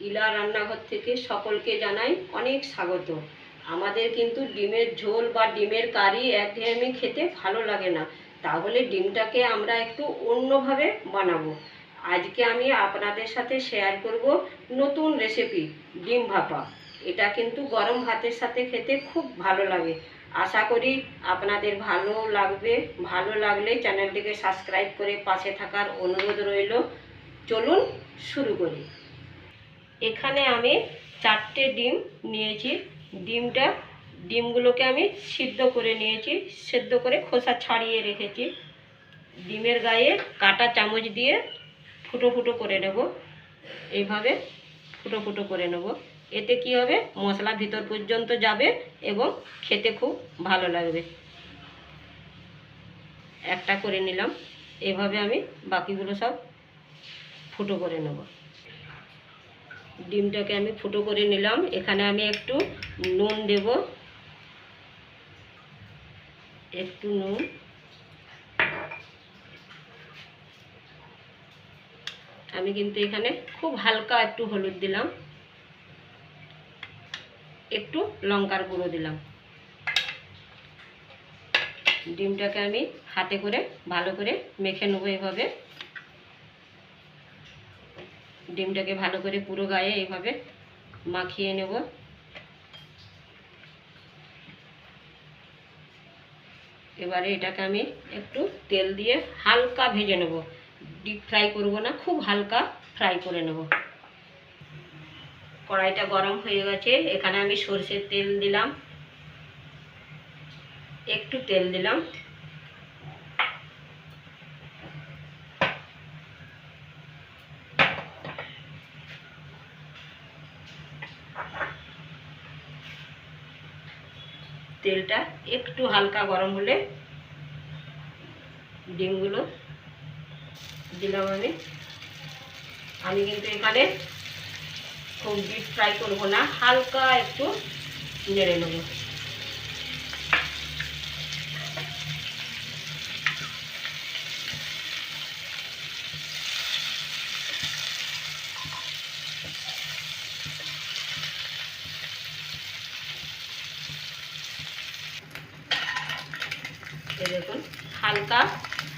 ইলা রান্নাঘর থেকে সকলকে জানাই অনেক স্বাগত। আমাদের কিন্তু ডিমের ঝোল বা ডিমের কারি একঘেয়েমি খেতে ভালো লাগে না। তাহলে ডিমটাকে আমরা একটু অন্যভাবে বানাবো। আজকে আমি আপনাদের সাথে শেয়ার করব নতুন রেসিপি ডিম ভাপা। এটা কিন্তু গরম ভাতের সাথে খেতে খুব ভালো লাগে। আশা করি আপনাদের ভালো লাগবে। ভালো লাগলে চ্যানেলটিকে সাবস্ক্রাইব করে পাশে থাকার অনুরোধ রইল। চলুন শুরু করি। এখানে আমি চারটে ডিম নিয়েছি। ডিমটা, ডিমগুলোকে আমি সিদ্ধ করে নিয়েছি, সেদ্ধ করে খোসা ছাড়িয়ে রেখেছি। ডিমের গায়ে কাটা চামচ দিয়ে ফুটো ফুটো করে নেব। এইভাবে ফুটো ফুটো করে নেব। এতে কি হবে? মশলা ভিতর পর্যন্ত যাবে এবং খেতে খুব ভালো লাগবে। একটা করে নিলাম। এভাবে আমি বাকিগুলো সব ফুটো করে নেব। ডিমটাকে আমি ফুটো করে নিলাম। এখানে আমি একটু নুন দেব। একটু নুন। আমি কিন্তু এখানে খুব হালকা একটু হলুদ দিলাম। একটু লঙ্কার গুঁড়ো দিলাম। ডিমটাকে আমি হাতে করে ভালো করে মেখে নেব এভাবে। ডিমটাকে ভালো করে পুরো গায়ে এইভাবে মাখিয়ে নেব। এবারে এটাকে আমি একটু তেল দিয়ে হালকা ভেজে নেব। ডিপ ফ্রাই করব না, খুব হালকা ফ্রাই করে নেব। কড়াইটা গরম হয়ে গেছে, এখানে আমি সর্ষের তেল দিলাম। একটু তেল দিলাম। তেলটা একটু হালকা গরম হলে ডিমগুলো দিলাম আমি। আমি কিন্তু এখানে খুব ডিপ ফ্রাই করব না, হালকা একটু নেড়ে নেব। দেখুন, হালকা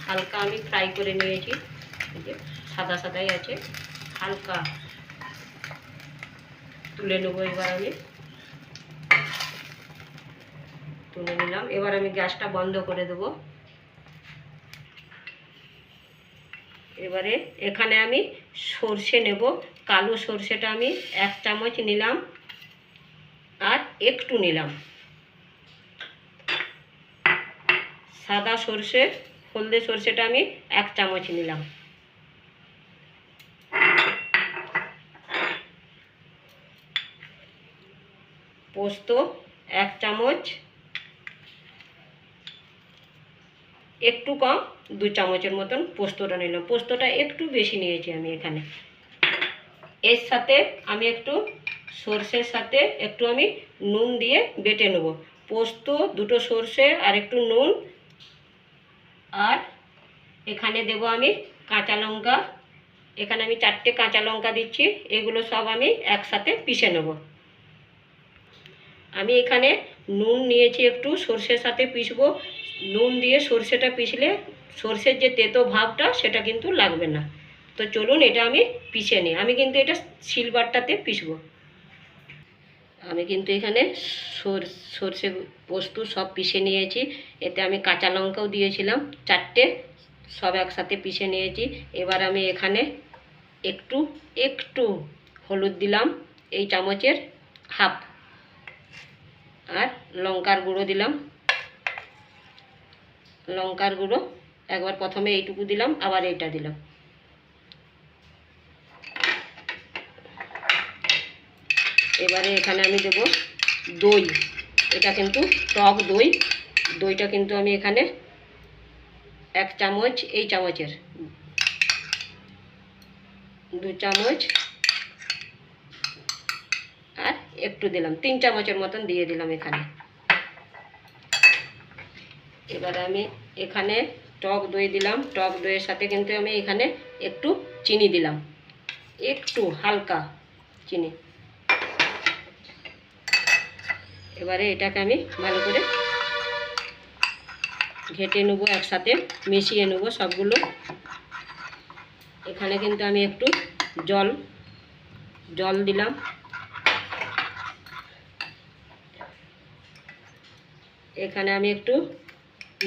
হালকা আমি ফ্রাই করে নিয়েছি। সাদা সাদাই আছে, হালকা তুলে নেব এবার আমি। তুলে নিলাম, এবার আমি গ্যাসটা বন্ধ করে দেবো। এবারে এখানে আমি সর্ষে নেব, কালো সর্ষেটা আমি এক চামচ নিলাম আর একটু নিলাম। সাদা সর্ষে, হলদে সর্ষেটা আমি এক চামচ নিলাম। পোস্ত এক চামচ। একটু কম, দু চামচের মতন পোস্তটা নিলাম। পোস্তটা একটু বেশি নিয়েছি আমি এখানে। এর সাথে আমি একটু সর্ষের সাথে একটু আমি নুন দিয়ে বেটে নেব। পোস্ত, দুটো সর্ষে আর একটু নুন আর এখানে দেব আমি কাঁচা লঙ্কা। এখানে আমি চারটে কাঁচা লঙ্কা দিচ্ছি, এগুলো সব আমি একসাথে পিষে নেব। আমি এখানে নুন নিয়েছি একটু, সর্ষের সাথে পিষবো। নুন দিয়ে সর্ষেটা পিষলে সর্ষের যে তেতো ভাবটা সেটা কিন্তু লাগবে না। তো চলুন এটা আমি পিষে নিই। আমি কিন্তু এটা সিলভারটাতে পিষবো। আমি কিন্তু এখানে সর- সর্ষে পোস্ত সব পিষে নিয়েছি। এতে আমি কাঁচা লঙ্কাও দিয়েছিলাম, চারটে, সব একসাথে পিষে নিয়েছি। এবার আমি এখানে একটু একটু হলুদ দিলাম, এই চামচের হাফ। আর লঙ্কার গুঁড়ো দিলাম। লঙ্কার গুঁড়ো একবার প্রথমে এইটুকু দিলাম, আবার এইটা দিলাম। এবারে এখানে আমি দেব দই। এটা কিন্তু টক দই। দইটা কিন্তু আমি এখানে এক চামচ, এই চামচের। দু চামচ। আর একটু দিলাম, তিন চামচের মতন দিয়ে দিলাম এখানে। এবার আমি এখানে টক দই দিলাম। টক দইয়ের সাথে কিন্তু আমি এখানে একটু চিনি দিলাম। একটু হালকা চিনি। এবারে এটাকে আমি ভালো করে ঘেটে নেব একসাথে, মিশিয়ে নেব সবগুলো। এখানে কিন্তু আমি একটু জল জল দিলাম। এখানে আমি একটু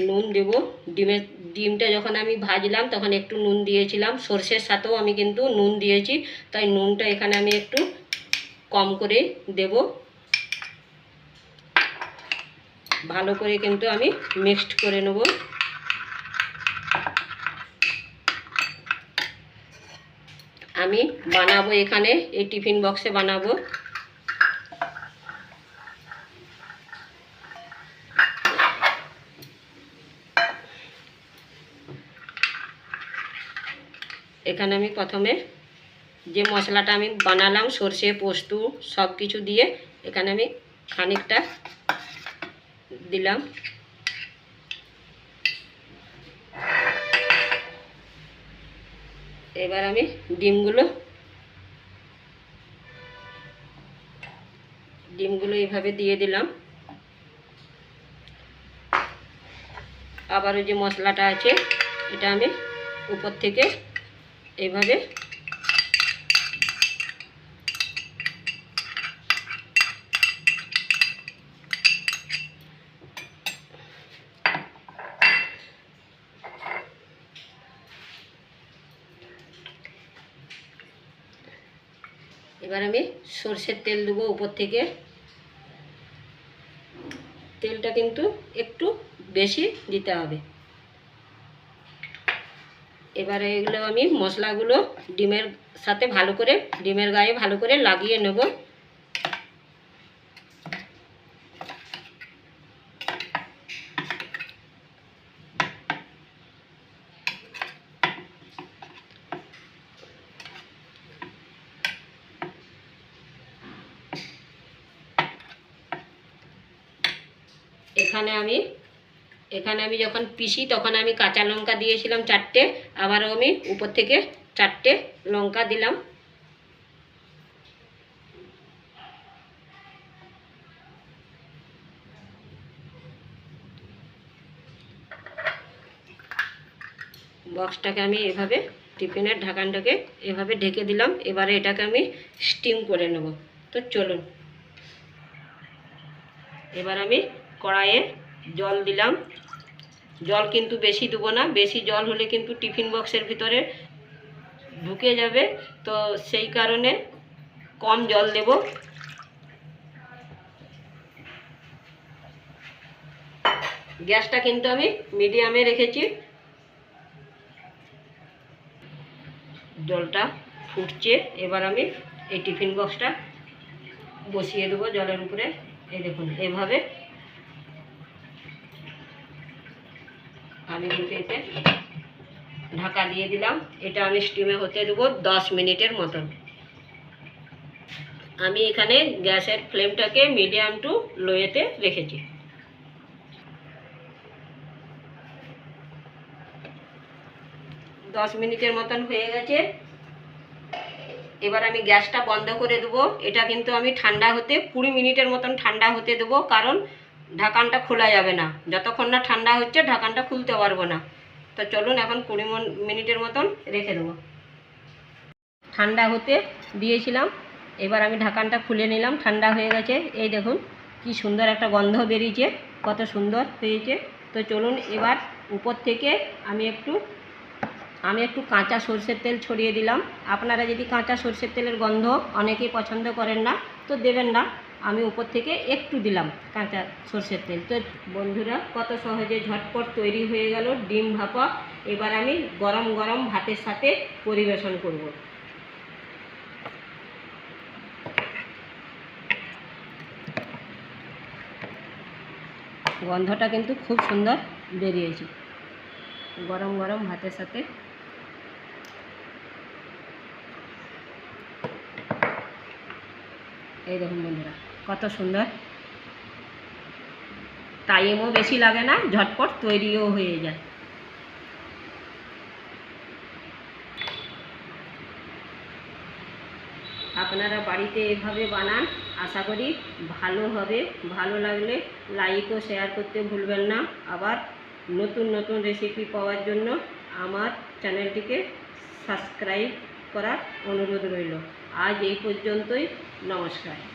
নুন দেব। ডিমের ডিমটা যখন আমি ভাজলাম তখন একটু নুন দিয়েছিলাম। সর্ষের সাথেও আমি কিন্তু নুন দিয়েছি, তাই নুনটা এখানে আমি একটু কম করে দেব। ভালো করে কিন্তু আমি মিক্সড করে নেব। আমি বানাবো এখানে, এই টিফিন বক্সে বানাবো। এখানে আমি প্রথমে যে মশলাটা আমি বানালাম, সর্ষে, পোস্ত সব কিছু দিয়ে এখানে আমি খানিকটা দিলাম। এবার আমি ডিমগুলো ডিমগুলো এইভাবে দিয়ে দিলাম। আবার ওই যে মশলাটা আছে, এটা আমি উপর থেকে এইভাবে এবার আমি সর্ষের তেল দেবো উপর থেকে। তেলটা কিন্তু একটু বেশি দিতে হবে। এবারে এগুলো আমি মশলাগুলো ডিমের সাথে ভালো করে, ডিমের গায়ে ভালো করে লাগিয়ে নেব। এখানে আমি এখানে আমি যখন পিসি তখন আমি কাঁচা লঙ্কা দিয়েছিলাম চারটে, আবারও আমি উপর থেকে চারটে লঙ্কা দিলাম। বক্সটাকে আমি এভাবে, টিফিনের ঢাকানটাকে এভাবে ঢেকে দিলাম, এবারে এটাকে আমি স্টিম করে নেব। তো চলুন, এবার আমি কড়াইয়ে জল দিলাম। জল কিন্তু বেশি দেবো না, বেশি জল হলে কিন্তু টিফিন বক্সের ভিতরে ঢুকে যাবে। তো সেই কারণে কম জল দেব। গ্যাসটা কিন্তু আমি মিডিয়ামে রেখেছি। জলটা ফুটছে, এবার আমি এই টিফিন বক্সটা বসিয়ে দেবো জলের উপরে। এই দেখুন, এভাবে কিন্তু এতে ঢাকা দিয়ে দিলাম। এটা আমি স্টিমে হতে দেবো দশ মিনিটের মতন। আমি এখানে গ্যাসের ফ্লেমটাকে মিডিয়াম টু লোয়েতে রেখেছি। দশ মিনিটের মতন হয়ে গেছে। এবার আমি গ্যাসটা বন্ধ করে দেবো। এটা কিন্তু আমি ঠান্ডা হতে কুড়ি মিনিটের মতন ঠান্ডা হতে দেবো, কারণ ঢাকানটা খোলা যাবে না। যতক্ষণ না ঠান্ডা হচ্ছে, ঢাকানটা খুলতে পারব না। তো চলুন এখন কুড়ি মিনিটের মতন রেখে দেবো। ঠান্ডা হতে দিয়েছিলাম। এবার আমি ঢাকানটা খুলে নিলাম। ঠান্ডা হয়ে গেছে। এই দেখুন, কি সুন্দর একটা গন্ধ বেরিয়েছে। কত সুন্দর হয়েছে। তো চলুন এবার উপর থেকে আমি একটু আমি একটু কাঁচা সর্ষের তেল ছড়িয়ে দিলাম। আপনারা যদি কাঁচা সর্ষের তেলের গন্ধ অনেকেই পছন্দ করেন না, তো দেবেন না। আমি উপর থেকে একটু দিলাম কাঁচা সর্ষের তেল। তো বন্ধুরা, কত সহজে ঝটপট তৈরি হয়ে গেল ডিম ভাপা। এবার আমি গরম গরম ভাতের সাথে পরিবেশন করব। গন্ধটা কিন্তু খুব সুন্দর বেরিয়েছে। গরম গরম ভাতের সাথে। এই দেখুন বন্ধুরা। কত সুন্দর। টাইমও বেশি লাগে না, ঝটপট তৈরিও হয়ে যায়। আপনারা বাড়িতে এভাবে বানান, আশা করি ভালো হবে। ভালো লাগলে লাইক ও শেয়ার করতে ভুলবেন না। আবার নতুন নতুন রেসিপি পাওয়ার জন্য আমার চ্যানেলটিকে সাবস্ক্রাইব করার অনুরোধ রইল। আজ এই পর্যন্তই, নমস্কার।